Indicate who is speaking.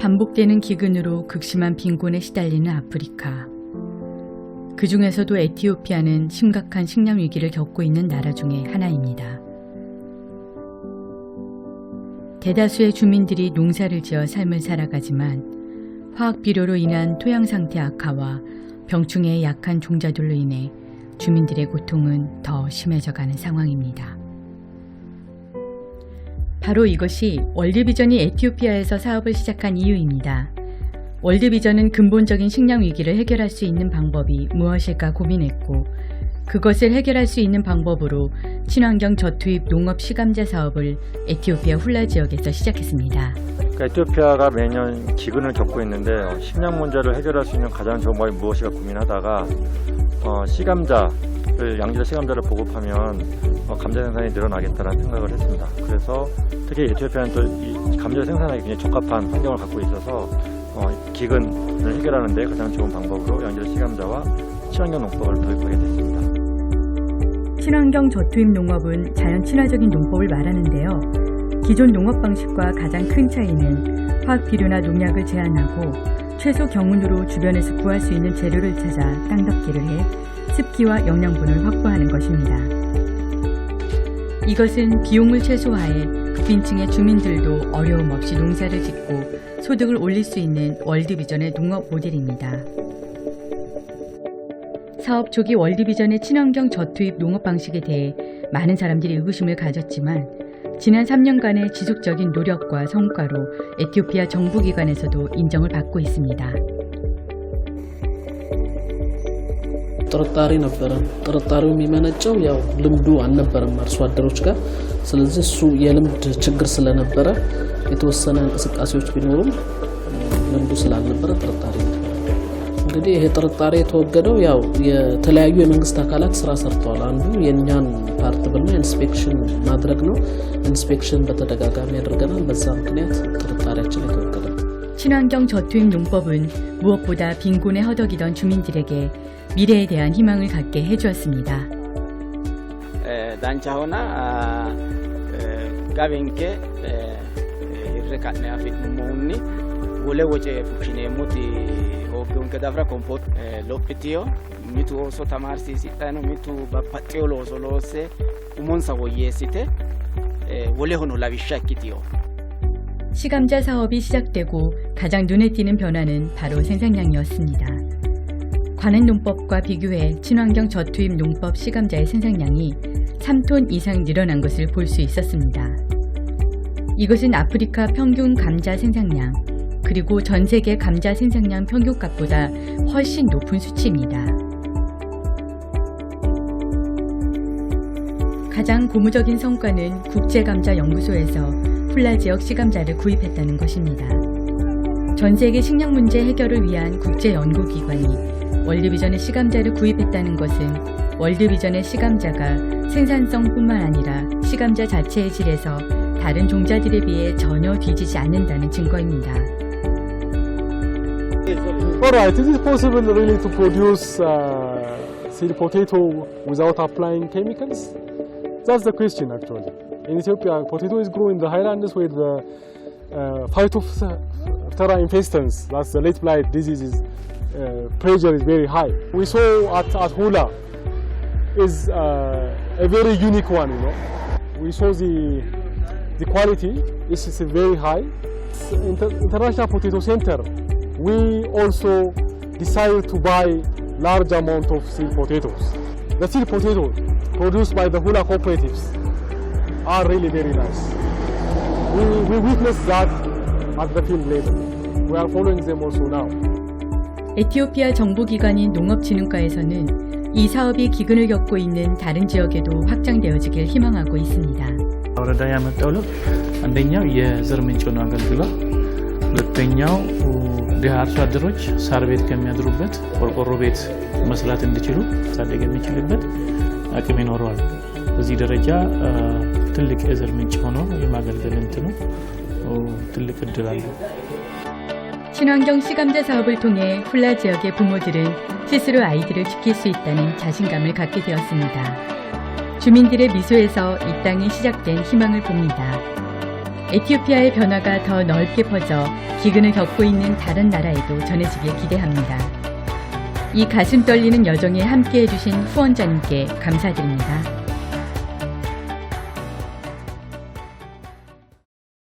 Speaker 1: 반복되는 기근으로 극심한 빈곤에 시달리는 아프리카. 그 중에서도 에티오피아는 심각한 식량 위기를 겪고 있는 나라 중에 하나입니다. 대다수의 주민들이 농사를 지어 삶을 살아가지만 화학 비료로 인한 토양 상태 악화와 병충해의 약한 종자들로 인해 주민들의 고통은 더 심해져 가는 상황입니다. 바로 이것이 월드비전이 에티오피아에서 사업을 시작한 이유입니다. 월드비전은 근본적인 식량 위기를 해결할 수 있는 방법이 무엇일까 고민했고, 그것을 해결할 수 있는 방법으로 친환경 저투입 농업 시감자 사업을 에티오피아 훌라 지역에서 시작했습니다.
Speaker 2: 그러니까 에티오피아가 매년 기근을 겪고 있는데 어, 식량 문제를 해결할 수 있는 가장 좋은 방법이 무엇일까 고민하다가 어, 시감자를 양질 시감자를 보급하면 어, 감자 생산이 늘어나겠다는 생각을 했습니다. 그래서 특히 에티오피아는 또이 감자 생산하기 굉장히 적합한 환경을 갖고 있어서 어, 기근을 해결하는 데 가장 좋은 방법으로 양질 시감자와 친환경 농법을 도입하게 됐습니다.
Speaker 1: 친환경 저투입 농업은 자연 친화적인 농법을 말하는데요. 기존 농업 방식과 가장 큰 차이는 화학 비료나 농약을 제한하고 최소 경운으로 주변에서 구할 수 있는 재료를 찾아 땅 덮기를 해 습기와 영양분을 확보하는 것입니다. 이것은 비용을 최소화해 극빈층의 주민들도 어려움 없이 농사를 짓고 소득을 올릴 수 있는 월드비전의 농업 모델입니다. 사업 초기 월드비전의 친환경 저투입 농업 방식에 대해 많은 사람들이 의구심을 가졌지만 지난 3년간의 지속적인 노력과 성과로 에티오피아 정부기관에서도 인정을 받고 있습니다.
Speaker 3: ጥርጣሬ ነበረ። ጥርጣሬው የሚመነጨው ያው ልምዱ አልነበረም አርሶ አደሮች ጋር። ስለዚህ እሱ የልምድ ችግር ስለነበረ የተወሰነ እንቅስቃሴዎች ቢኖሩም ልምዱ ስላልነበረ ጥርጣሬ ነበረ። እንግዲህ ይሄ ጥርጣሬ የተወገደው ያው የተለያዩ የመንግስት አካላት ስራ ሰርተዋል። አንዱ የእኛን ፓርት ብና ኢንስፔክሽን ማድረግ ነው። ኢንስፔክሽን በተደጋጋሚ ያደርገናል። በዛ ምክንያት ጥርጣሬያችን የተወገደ ነው።
Speaker 1: 친환경 저투입 농법은 무엇보다 빈곤에 허덕이던 주민들에게 미래에 대한 희망을 갖게 해주었습니다.
Speaker 4: danchaa'oona qabeenke irra kadhee afidhumuunni wole woce fushineemmuti hoogganke daafira kompoot lophitiyo mitu ooso tamaarsiisidhano mitu babbaxxeyo looso loosse umonsa woyyeessite wolehono lawishsha ikkitiyo
Speaker 1: 시감자 사업이 시작되고 가장 눈에 띄는 변화는 바로 생산량이었습니다. 관행 농법과 비교해 친환경 저투입 농법 시감자의 생산량이 3톤 이상 늘어난 것을 볼 수 있었습니다. 이것은 아프리카 평균 감자 생산량, 그리고 전 세계 감자 생산량 평균값보다 훨씬 높은 수치입니다. 가장 고무적인 성과는 국제감자연구소에서 훌라 지역 시감자를 구입했다는 것입니다. 전 세계 식량 문제 해결을 위한 국제연구기관이 월드비전의 시감자를 구입했다는 것은 월드비전의 시감자가 생산성뿐만 아니라 시감자 자체의 질에서 다른 종자들에 비해 전혀 뒤지지 않는다는 증거입니다.
Speaker 5: Alright, is it possible really to produce uh, seed potato without applying chemicals? That's the question actually. In Ethiopia, potato is grown in the highlands with the uh, Phytophthora infestans, that's the late blight diseases, uh, pressure is very high. We saw at, at Hula is uh, a very unique one, you know. We saw the the quality is is very high. Inter- International Potato Center, we also decided to buy large amount of seed potatoes. The seed potatoes produced by the Hula cooperatives are really very nice. We, we witnessed that at the field level. We are following them also now.
Speaker 1: 에티오피아 정부기관인 농업진흥과에서는 이 사업이 기근을 겪고 있는 다른 지역에도 확장되어지길 희망하고 있습니다.
Speaker 6: ወረዳ ያመጣው ለውጥ አንደኛው የዘር ምንጭ ሆኖ አገልግሏል። ሁለተኛው ድሃ አርሶ አደሮች ሳር ቤት ከሚያድሩበት ቆርቆሮ ቤት መስራት እንዲችሉ ማሳደግ የሚችልበት አቅም ይኖረዋል። በዚህ ደረጃ አ፣ ትልቅ የዘር ምንጭ ሆኖ የማገልገል እንትኑ ኦ፣ ትልቅ እድል አለው።
Speaker 1: 친환경 시감자 사업을 통해 훌라 지역의 부모들은 스스로 아이들을 지킬 수 있다는 자신감을 갖게 되었습니다. 주민들의 미소에서 이 땅에 시작된 희망을 봅니다. 에티오피아의 변화가 더 넓게 퍼져 기근을 겪고 있는 다른 나라에도 전해지길 기대합니다. 이 가슴 떨리는 여정에 함께 해 주신 후원자님께 감사드립니다.